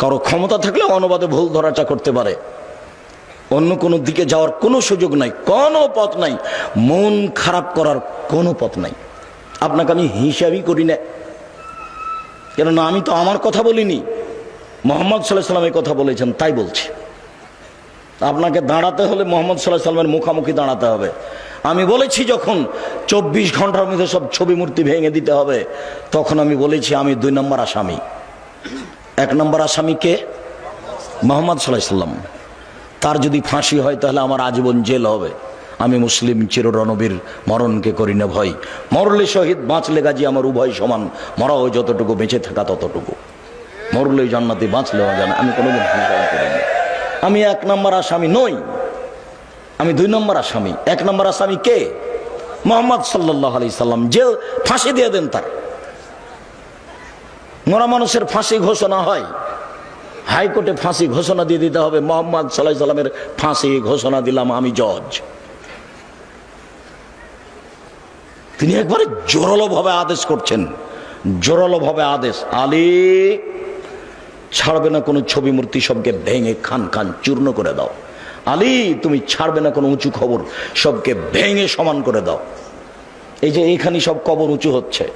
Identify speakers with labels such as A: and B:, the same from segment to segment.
A: কারও ক্ষমতা থাকলে অনুবাদে ভুল ধরাটা করতে পারে। অন্য কোনো দিকে যাওয়ার কোনো সুযোগ নাই, কোনো পথ নাই, মন খারাপ করার কোনো পথ নাই। আপনাকে আমি হিসাবই করি না। কেননা আমি তো আমার কথা বলিনি, মোহাম্মদ সাল্লাহ সাল্লামের কথা বলেছেন, তাই বলছি। আপনাকে দাঁড়াতে হলে মোহাম্মদ সাল্লাহ সাল্লামের মুখামুখি দাঁড়াতে হবে। আমি বলেছি যখন চব্বিশ ঘণ্টার মধ্যে সব ছবি মূর্তি ভেঙে দিতে হবে, তখন আমি বলেছি আমি দুই নম্বর আসামি। এক নম্বর আসামি কে? মোহাম্মদ সাল্লাহ সাল্লাম। তার যদি ফাঁসি হয় তাহলে আমার আজীবন জেল হবে। আমি মুসলিম চির রণবীর মরণকে করি না ভয়। মরলে শহীদ, বাঁচলে গাজী আমার উভয় সমান। মরাও যতটুকু, বেঁচে থাকা ততটুকু। মরলে জান্নাতি, বাঁচলেও জানা আমি কোনোদিন হিংসা করিনি। আমি এক নম্বর আসামি নই। আমি দুই নম্বর আসামি। এক নম্বর আসামি কে? মোহাম্মদ সাল্লাহ আলি সাল্লাম। যে ফাঁসি দিয়ে দেন তার। মরা মানুষের ফাঁসি ঘোষণা হয়। হাইকোর্টে ফাঁসি ঘোষণা দিয়ে দিতে হবে। মোহাম্মদ সাল্লাহ সাল্লামের ফাঁসি ঘোষণা দিলাম আমি জজ। তিনি একবারে জোরালোভাবে আদেশ করছেন। জোরালোভাবে আদেশ। আলী, ছাড়বে না কোনো ছবি মূর্তি সবকে ভেঙে খান খান চূর্ণ করে দাও। আলী, তুমি ছাড়বে না কোনো উঁচু খবর সবকে ভেঙে সমান করে দাও। এই যে এইখানে সব কবর উঁচু হচ্ছে।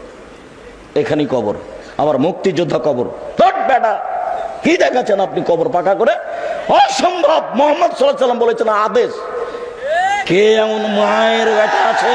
A: এখানেই কবর। আবার মুক্তিযোদ্ধা কবর। ধট বেটা, কি দেখাচ্ছেন আপনি কবর পাকা করে? অসম্ভব, মোহাম্মদ সাল্লাহ সাল্লাম বলেছেন আদেশ। কে এমন মায়ের বেটা আছে?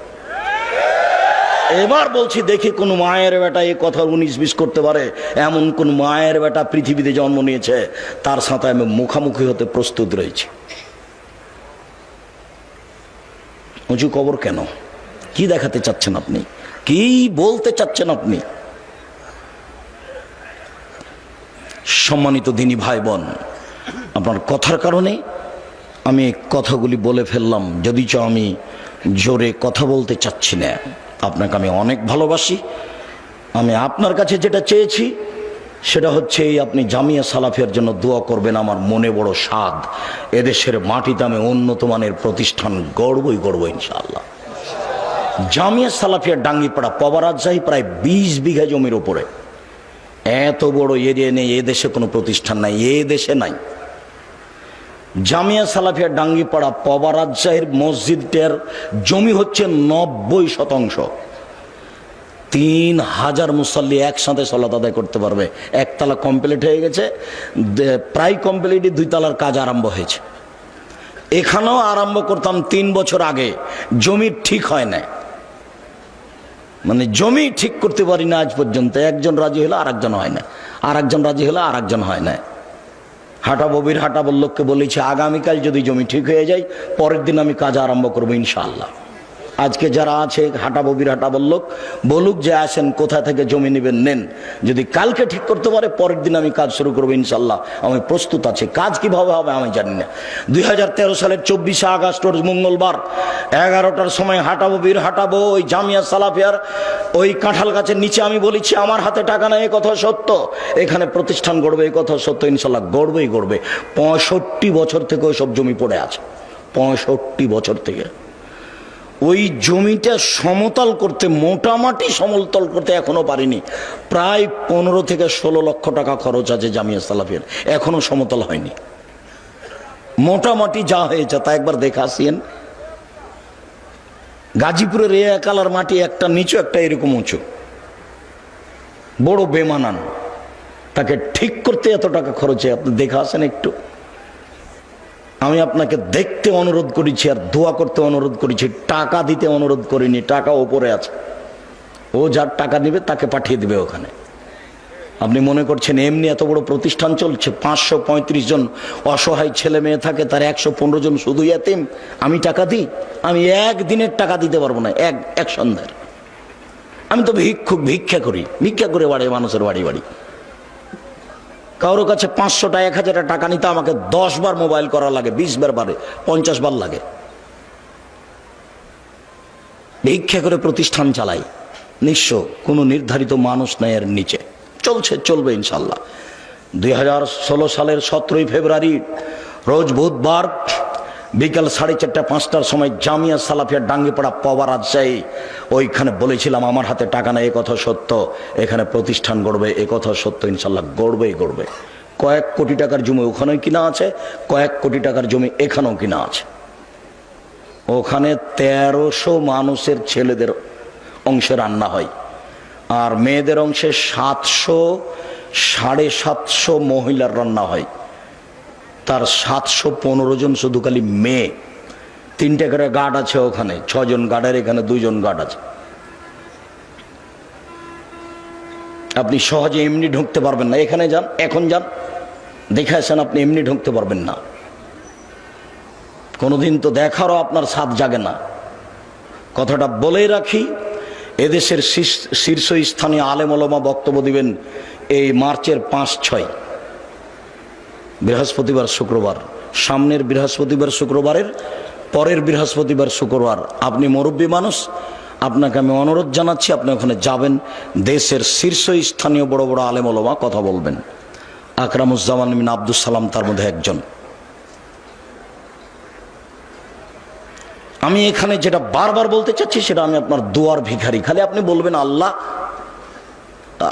A: এবার বলছি, দেখি কোন মায়ের বেটা এই কথা উনিশ বিশ করতে পারে। এমন কোন মায়ের বেটা পৃথিবীতে জন্ম নিয়েছে, তার সাথে আমি মুখামুখি হতে প্রস্তুত রয়েছি। উঁচু কবর কেন? কি দেখাতে চাচ্ছেন আপনি? কি বলতে চাচ্ছেন আপনি? সম্মানিত দিনী ভাই বোন আপনার কথার কারণে আমি কথাগুলি বলে ফেললাম যদি চ আমি জোরে কথা বলতে চাচ্ছি না। আপনাকে আমি অনেক ভালোবাসি। আমি আপনার কাছে যেটা চেয়েছি, সেটা হচ্ছে এই আপনি জামিয়া সালাফিয়ার জন্য দোয়া করবেন, আমার মনে বড় স্বাদ। এদেশের মাটিতে আমি উন্নত মানের প্রতিষ্ঠান গড়বই গড়ব ইনশাআল্লাহ। জামিয়া সালাফিয়ার ডাঙ্গিপাড়া পবারাজাহি প্রায় বিশ বিঘা জমির ওপরে এত বড় এরিয়া নেই এদেশে কোনো প্রতিষ্ঠান নাই, এ দেশে নাই। জামিয়া সালাফিয়া ডাঙ্গিপাড়া পবা রাজশাহীর মসজিদটার জমি হচ্ছে নব্বই শতাংশ। তিন হাজার মুসল্লি একসাথে সলাত আদায় করতে পারবে। একতলা কমপ্লিট হয়ে গেছে। প্রায় কমপ্লিট দুই তলার কাজ আরম্ভ হয়েছে। এখানেও আরম্ভ করতাম তিন বছর আগে। জমি ঠিক হয় না মানে জমি ঠিক করতে পারি না আজ পর্যন্ত। একজন রাজি হলে আর একজন হয় না। আর একজন রাজি হলে আর একজন হয় না। হাটা ববির হাটা বল্লককে বলেছি, আগামীকাল যদি জমি ঠিক হয়ে যায়, পরের দিন আমি কাজ আরম্ভ করব ইনশাআল্লাহ। আজকে যারা আছে, হাঁটা ববির হাটা বল্লক বলুক যে আসেন, কোথা থেকে জমি নেবেন, নেন। যদি কালকে ঠিক করতে পারে, পরের দিন আমি কাজ শুরু করব ইনশাল্লাহ আমি প্রস্তুত আছি। কাজ কীভাবে হবে আমি জানি না। দুই হাজার তেরো সালের চব্বিশে আগস্ট মঙ্গলবার এগারোটার সময় হাঁটাবো, বীর হাঁটাবো, ওই জামিয়া সালাফিয়ার ওই কাঁঠাল গাছের নিচে আমি বলেছি, আমার হাতে টাকা নাই, এ কথা সত্য। এখানে প্রতিষ্ঠান গড়বে এই কথা সত্য, ইনশাল্লাহ গড়বেই গড়বে। পঁয়ষট্টি বছর থেকে ওই সব জমি পড়ে আছে, পঁয়ষট্টি বছর থেকে। ওই জমিটা সমতল করতে মোটামুটি সমতল করতে এখনও পারিনি। প্রায় পনেরো থেকে ষোলো লক্ষ টাকা খরচ আছে জামিয়া সালাফিয়ার, এখনও সমতল হয়নি। মোটামুটি যা হয়েছে, তা একবার দেখে আসিয়েন গাজীপুরের এ একালার মাটি একটা নিচু, একটা এরকম উঁচু। বড় বেমানান। তাকে ঠিক করতে এত টাকা খরচে, আপনি দেখে আসেন একটু। আমি আপনাকে দেখতে অনুরোধ করেছি আর দোয়া করতে অনুরোধ করেছি, টাকা দিতে অনুরোধ করিনি, টাকা ওপরে আছে। ও যার টাকা নেবে তাকে পাঠিয়ে দেবে ওখানে। আপনি মনে করছেন এমনি এত বড় প্রতিষ্ঠান চলছে? পাঁচশো পঁয়ত্রিশ জন অসহায় ছেলে মেয়ে থাকে, তার একশো পনেরো জন শুধু এতিম। আমি টাকা দিই? আমি একদিনের টাকা দিতে পারব না, এক এক সন্ধ্যার। আমি তো ভিক্ষুক, ভিক্ষা করি, ভিক্ষা করে বাড়ি মানুষের বাড়ি বাড়ি। কারোর কাছে পাঁচশোটা এক হাজার টাকা নিতে আমাকে দশ বার মোবাইল করা লাগে বিশ বার বারে পঞ্চাশ বার লাগে। ভিক্ষা করে প্রতিষ্ঠান চালাই। নিঃস্ব কোনো নির্ধারিত মানুষ নাই এর নিচে। চলছে, চলবে ইনশাল্লাহ। দুই হাজার ষোলো সালের সতেরোই ফেব্রুয়ারি, রোজ বুধবার বিকাল সাড়ে চারটা, পাঁচটার সময় জামিয়া সালাফিয়া ডাঙ্গিপাড়া পাওয়া রাজশাহী ওইখানে বলেছিলাম, আমার হাতে টাকা নেই কথা সত্য। এখানে প্রতিষ্ঠান গড়বে কথা সত্য, ইনশাল্লাহ গড়বেই গড়বে। কয়েক কোটি টাকার জমি ওখানেও কিনা আছে, কয়েক কোটি টাকার জমি এখানেও কিনা আছে। ওখানে তেরোশো মানুষের ছেলেদের অংশে রান্না হয়। আর মেয়েদের অংশে সাতশো, সাড়ে সাতশো মহিলার রান্না হয়। তার সাতশো পনেরো জন শুধু খালি মেয়ে। তিনটে করে গার্ড আছে ওখানে, ছজন গার্ডের, এখানে দুজন গার্ড আছে। আপনি সহজে এমনি ঢুকতে পারবেন না। এখানে যান, এখন যান। দেখে আসেন আপনি এমনি ঢুকতে পারবেন না। কোনোদিন তো দেখারও আপনার সাথ জাগে না। কথাটা বলেই রাখি এদেশের শীর্ষ- শীর্ষস্থানীয় আলেমলমা বক্তব্য দিবেন এই মার্চের পাঁচ ছয়, বৃহস্পতিবার শুক্রবার। সামনের বৃহস্পতিবার শুক্রবারের পরের বৃহস্পতিবার শুক্রবার। আপনি মুরব্বী মানুষ, আপনাকে আমি অনুরোধ জানাচ্ছি, আপনি ওখানে যাবেন, দেশের শীর্ষস্থানীয় বড় বড় আলেমলমা কথা বলবেন। আকরামুজ্জামান মিন আব্দুল সালাম তার মধ্যে একজন। আমি এখানে যেটা বারবার বলতে চাচ্ছি, সেটা আমি আপনার দুয়ার ভিখারি। খালি আপনি বলবেন, আল্লাহ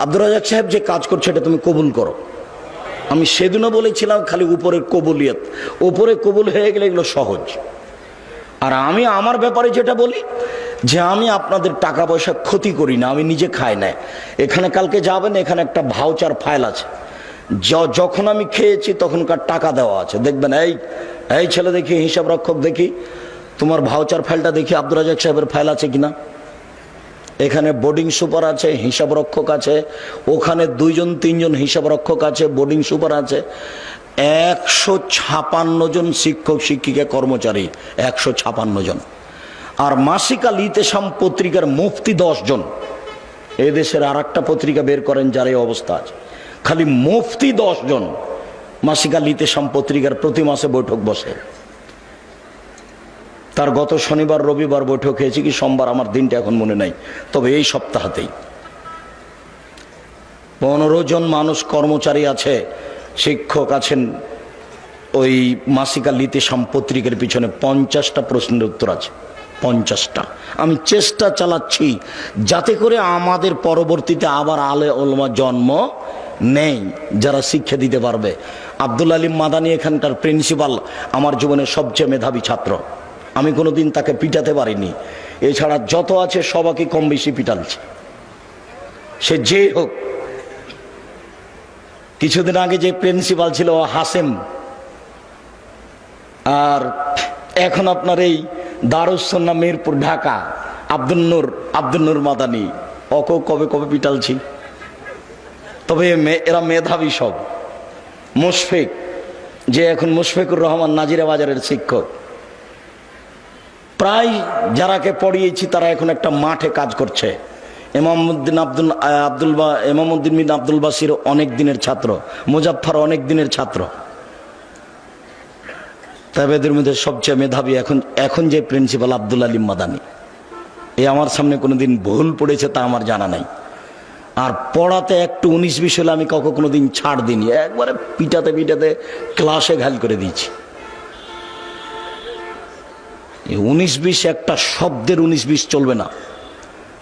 A: আব্দুর রাজাক সাহেব যে কাজ করছে, এটা তুমি কবুল করো। আমি সেদিনও বলেছিলাম, খালি উপরের কবুলিয়ত। উপরে কবুল হয়ে গেলে এগুলো সহজ। আর আমি আমার ব্যাপারে যেটা বলি, যে আমি আপনাদের টাকা পয়সা ক্ষতি করি না, আমি নিজে খাই না। এখানে কালকে যাবেন, এখানে একটা ভাউচার ফাইল আছে। যখন আমি খেয়েছি, তখনকার টাকা দেওয়া আছে। দেখবেন, এই এই ছেলে দেখি হিসাব রক্ষক দেখি তোমার ভাউচার ফাইলটা দেখি আব্দুর রাজাক সাহেবের ফাইল আছে কিনা? এখানে বোর্ডিং সুপার আছে, হিসাব রক্ষক আছে, ওখানে দুইজন, তিনজন হিসাব রক্ষক আছে বোর্ডিং সুপার আছে। একশো ছাপান্ন জন শিক্ষক, শিক্ষিকা, কর্মচারী, একশো ছাপান্ন জন। আর মাসিকা লিতেসাম পত্রিকার মুফতি দশ জন। এদেশের আর একটা পত্রিকা বের করেন যার এই অবস্থা আছে। খালি মুফতি দশ জন মাসিকা লিতেসাম পত্রিকার প্রতি মাসে বৈঠক বসে। তার গত শনিবার, রবিবার বৈঠক হয়েছে কি সোমবার আমার দিনটা এখন মনে নাই। তবে এই সপ্তাহতেই। পনেরো জন মানুষ কর্মচারী আছে, শিক্ষক আছেন, ওই মাসিকা লিতেসাম পত্রিকার পিছনে পঞ্চাশটা প্রশ্নের উত্তর আছে, পঞ্চাশটা। আমি চেষ্টা চালাচ্ছি যাতে করে আমাদের পরবর্তীতে আবার আলে ওলমা জন্ম নেই, যারা শিক্ষা দিতে পারবে। আব্দুল আলিম মাদানি এখানকার প্রিন্সিপাল, আমার জীবনের সবচেয়ে মেধাবী ছাত্র। আমি কোনোদিন তাকে পিটাতে পারিনি। এছাড়া যত আছে সবাকে কম বেশি পিটালছে। সে যে হোক, কিছুদিন আগে যে প্রিন্সিপাল ছিল হাসেম, আর এখন আপনার এই দারুসন্না মিরপুর, ঢাকা, আব্দুল নূর আব্দুল নূর মাদানি অক কবে কবে পিটালছি? তবে এরা মেধাবী সব। মুশফিক, যে এখন মুশফিকুর রহমান নাজিরা বাজারের শিক্ষক। প্রায় যারাকে পড়িয়েছি, তারা এখন একটা মাঠে কাজ করছে। এমামুদ্দিন আব্দুল আব্দুল বা এমামুদ্দিন বিন আব্দুল বাসির অনেক দিনের ছাত্র, মুজাফফর অনেক দিনের ছাত্র। তবে এদের মধ্যে সবচেয়ে মেধাবী এখন এখন যে প্রিন্সিপাল আব্দুল আলিম মাদানি। এ আমার সামনে কোনোদিন ভুল পড়েছে তা আমার জানা নাই। আর পড়াতে একটু উনিশ বিশ হলে আমি কাউকে কোনোদিন ছাড় দিইনি, একবারে পিটাতে পিটাতে ক্লাসে ঘাল করে দিয়েছি। উনিশ বিশ একটা শব্দের উনিশ বিশ চলবে না।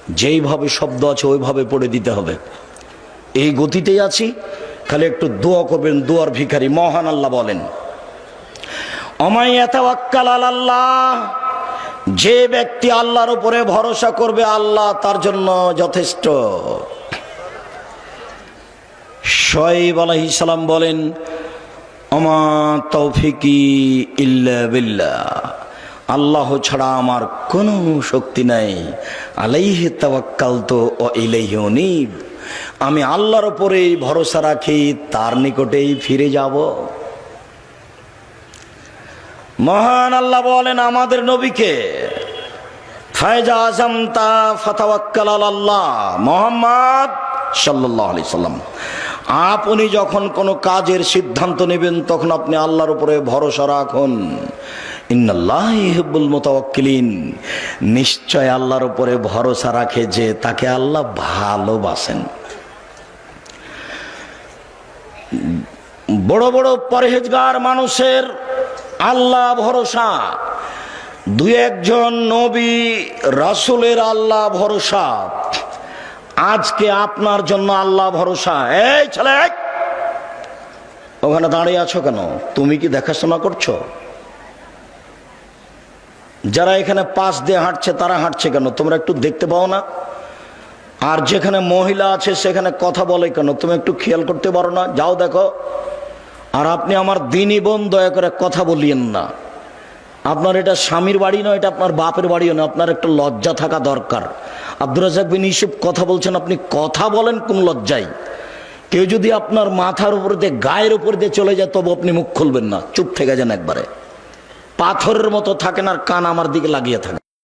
A: যেইভাবে শব্দ আছে, ওইভাবে পড়ে দিতে হবে। এই গতিতেই আছি, খালি একটু দোয়া করবেন, দোয়ার ভিখারি, মহান আল্লাহ বলেন আল্লাহ যে ব্যক্তি আল্লাহর উপরে ভরসা করবে, আল্লাহ তার জন্য যথেষ্ট। শোয়েব সালাম বলেন, অমা তৌফিকি ইল্লা বিল্লাহ আল্লাহ ছাড়া আমার কোনো শক্তি নাই। আলাইহি তাওয়াক্কাল তো ও ইলাইহি উনীব। আমি আল্লাহর উপরেই ভরসা রাখি, তার নিকটেই ফিরে যাব। মহান আল্লাহ বলেন, আমাদের নবীকে ফায়জা আজম তা ফতাওয়াক্কাল আল্লাহ মোহাম্মদ সাল্লাল্লাহু আলাইহি সাল্লাম। আপনি যখন কোনো কাজের সিদ্ধান্ত নেবেন, তখন আপনি আল্লাহর উপরে ভরসা রাখুন। নিশ্চয় আল্লাহর উপরে ভরসা রাখে যে তাকে আল্লাহ ভালোবাসেন। বড় বড় পরহেজগার মানুষের আল্লাহ ভরসা। দুই একজন নবী রাসুলের আল্লাহ ভরসা। আজকে আপনার জন্য আল্লাহ ভরসা। এই ছেলে, ওখানে দাঁড়িয়ে আছো কেন? তুমি কি দেখাশোনা করছ? যারা এখানে পাশ দিয়ে হাঁটছে, তারা হাঁটছে কেন? তোমরা একটু দেখতে পাও না? আর যেখানে মহিলা আছে, সেখানে কথা বলে কেন? তুমি একটু খেয়াল করতে পারো না? যাও দেখো। আর আপনি আমার দিনই বোন, দয়া করে কথা বলিয়েন না। আপনার এটা স্বামীর বাড়ি নয়, এটা আপনার বাপের বাড়িও নয়, আপনার একটা লজ্জা থাকা দরকার। আব্দুর রাজাক বিন ইসুফ কথা বলছেন, আপনি কথা বলেন কোন লজ্জায়? কেউ যদি আপনার মাথার উপর দিয়ে, গায়ের উপর দিয়ে চলে যায়, তবু আপনি মুখ খুলবেন না। চুপ থেকে যান একবারে। পাথরের মতো থাকেন আর কান আমার দিকে লাগিয়ে থাকেন।